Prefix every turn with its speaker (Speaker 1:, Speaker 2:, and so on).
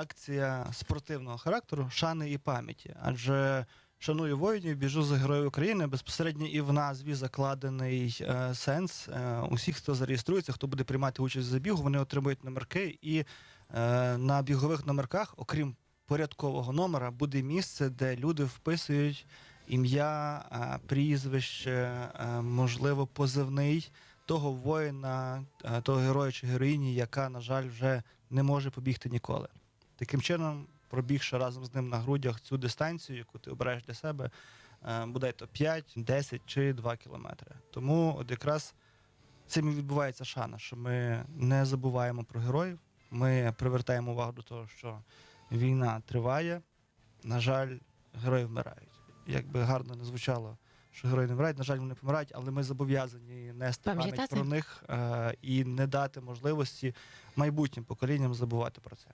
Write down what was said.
Speaker 1: акція спортивного характеру, шани і пам'яті. Адже шаную воїнів, біжу за героїв України. Безпосередньо і в назві закладений е, сенс. Е, усіх, хто зареєструється, хто буде приймати участь в забігу, вони отримують номерки. І е, на бігових номерках, окрім порядкового номера, буде місце, де люди вписують ім'я, е, прізвище, е, можливо, позивний того воїна, е, того героя чи героїні, яка, на жаль, вже не може побігти ніколи. Таким чином, пробігши разом з ним на грудях цю дистанцію, яку ти обираєш для себе, е, буде то 5, 10 чи 2 кілометри. Тому от якраз цим і відбувається шана, що ми не забуваємо про героїв, ми привертаємо увагу до того, що війна триває. На жаль, герої вмирають. Як би гарно не звучало, що герої не вмирають, на жаль, вони помирають, але ми зобов'язані нести пам'ять про них е, і не дати можливості майбутнім поколінням забувати про це.